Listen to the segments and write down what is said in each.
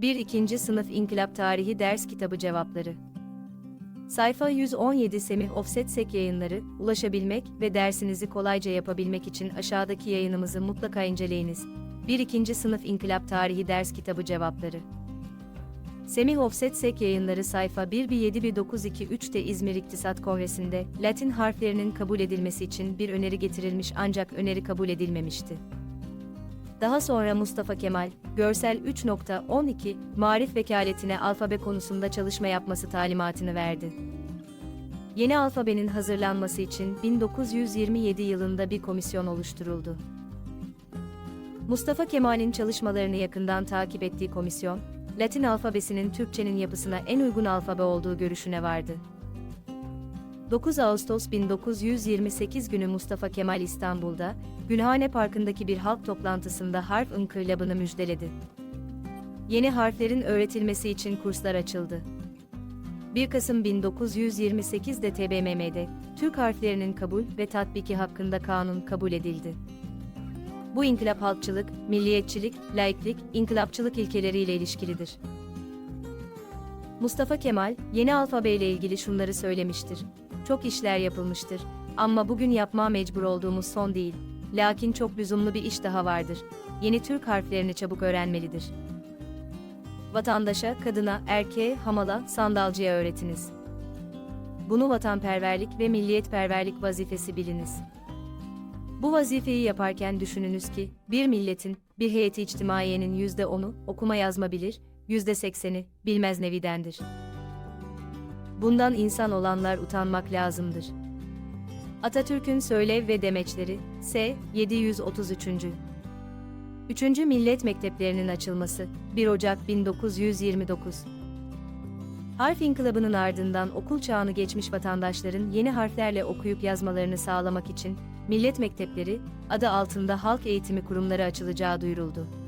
1. 2. Sınıf İnkılap Tarihi Ders Kitabı Cevapları Sayfa 117 Semih Offset Sek yayınları, ulaşabilmek ve dersinizi kolayca yapabilmek için aşağıdaki yayınımızı mutlaka inceleyiniz. 1. 2. Sınıf İnkılap Tarihi Ders Kitabı Cevapları Semih Offset Sek yayınları sayfa 1171923'te İzmir İktisat Kongresi'nde Latin harflerinin kabul edilmesi için bir öneri getirilmiş ancak öneri kabul edilmemişti. Daha sonra Mustafa Kemal, Görsel 3.12, Marif Vekaletine alfabe konusunda çalışma yapması talimatını verdi. Yeni alfabenin hazırlanması için 1927 yılında bir komisyon oluşturuldu. Mustafa Kemal'in çalışmalarını yakından takip ettiği komisyon, Latin alfabesinin Türkçenin yapısına en uygun alfabe olduğu görüşüne vardı. 9 Ağustos 1928 günü Mustafa Kemal İstanbul'da, Gülhane Parkı'ndaki bir halk toplantısında harf inkılabını müjdeledi. Yeni harflerin öğretilmesi için kurslar açıldı. 1 Kasım 1928'de TBMM'de, Türk harflerinin kabul ve tatbiki hakkında kanun kabul edildi. Bu inkılap halkçılık, milliyetçilik, laiklik, inkılapçılık ilkeleriyle ilişkilidir. Mustafa Kemal, yeni alfabe ile ilgili şunları söylemiştir. Çok işler yapılmıştır. Ama bugün yapma mecbur olduğumuz son değil. Lakin çok lüzumlu bir iş daha vardır. Yeni Türk harflerini çabuk öğrenmelidir. Vatandaşa, kadına, erkeğe, hamala, sandalcıya öğretiniz. Bunu vatanperverlik ve milliyetperverlik vazifesi biliniz. Bu vazifeyi yaparken düşününüz ki, bir milletin, bir heyeti içtimaiyenin yüzde onu okuma yazma bilir, yüzde sekseni bilmez nevidendir. Bundan insan olanlar utanmak lazımdır. Atatürk'ün söylev ve demeçleri, S. 733. 3. Millet Mekteplerinin açılması, 1 Ocak 1929. Harf inkılabının ardından okul çağını geçmiş vatandaşların yeni harflerle okuyup yazmalarını sağlamak için Millet Mektepleri adı altında halk eğitimi kurumları açılacağı duyuruldu.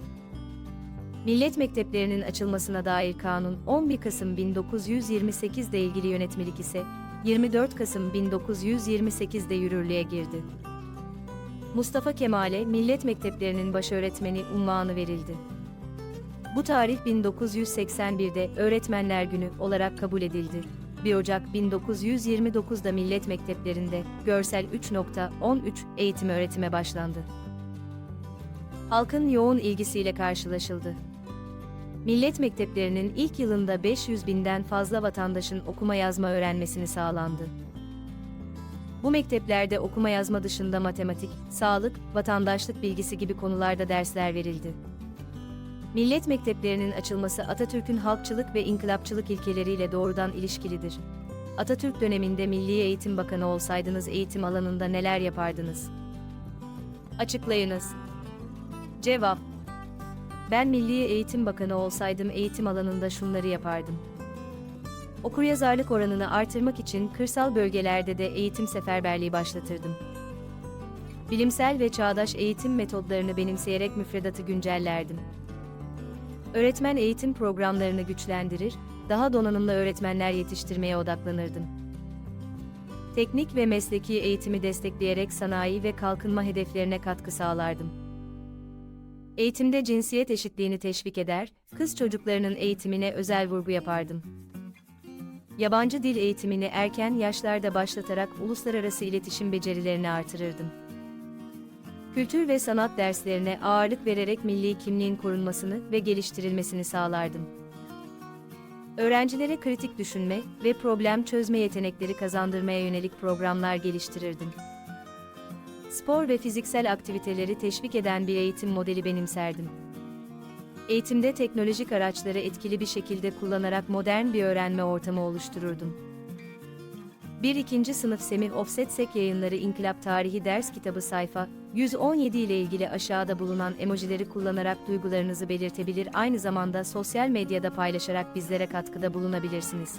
Millet mekteplerinin açılmasına dair kanun 11 Kasım 1928'de ilgili yönetmelik ise 24 Kasım 1928'de yürürlüğe girdi. Mustafa Kemal'e millet mekteplerinin başöğretmeni unvanı verildi. Bu tarih 1981'de Öğretmenler Günü olarak kabul edildi. 1 Ocak 1929'da millet mekteplerinde görsel 3.13 eğitim öğretime başlandı. Halkın yoğun ilgisiyle karşılaşıldı. Millet mekteplerinin ilk yılında 500 binden fazla vatandaşın okuma yazma öğrenmesini sağlandı. Bu mekteplerde okuma yazma dışında matematik, sağlık, vatandaşlık bilgisi gibi konularda dersler verildi. Millet mekteplerinin açılması Atatürk'ün halkçılık ve inkılapçılık ilkeleriyle doğrudan ilişkilidir. Atatürk döneminde Milli Eğitim Bakanı olsaydınız eğitim alanında neler yapardınız? Açıklayınız. Cevap Ben Milli Eğitim Bakanı olsaydım eğitim alanında şunları yapardım. Okuryazarlık oranını artırmak için kırsal bölgelerde de eğitim seferberliği başlatırdım. Bilimsel ve çağdaş eğitim metodlarını benimseyerek müfredatı güncellerdim. Öğretmen eğitim programlarını güçlendirir, daha donanımlı öğretmenler yetiştirmeye odaklanırdım. Teknik ve mesleki eğitimi destekleyerek sanayi ve kalkınma hedeflerine katkı sağlardım. Eğitimde cinsiyet eşitliğini teşvik eder, kız çocuklarının eğitimine özel vurgu yapardım. Yabancı dil eğitimini erken yaşlarda başlatarak uluslararası iletişim becerilerini artırırdım. Kültür ve sanat derslerine ağırlık vererek milli kimliğin korunmasını ve geliştirilmesini sağlardım. Öğrencilere kritik düşünme ve problem çözme yetenekleri kazandırmaya yönelik programlar geliştirirdim. Spor ve fiziksel aktiviteleri teşvik eden bir eğitim modeli benimserdim. Eğitimde teknolojik araçları etkili bir şekilde kullanarak modern bir öğrenme ortamı oluştururdum. 1-2. Sınıf Semih Offset Sek Yayınları İnkılap Tarihi Ders Kitabı sayfa 117 ile ilgili aşağıda bulunan emojileri kullanarak duygularınızı belirtebilir aynı zamanda sosyal medyada paylaşarak bizlere katkıda bulunabilirsiniz.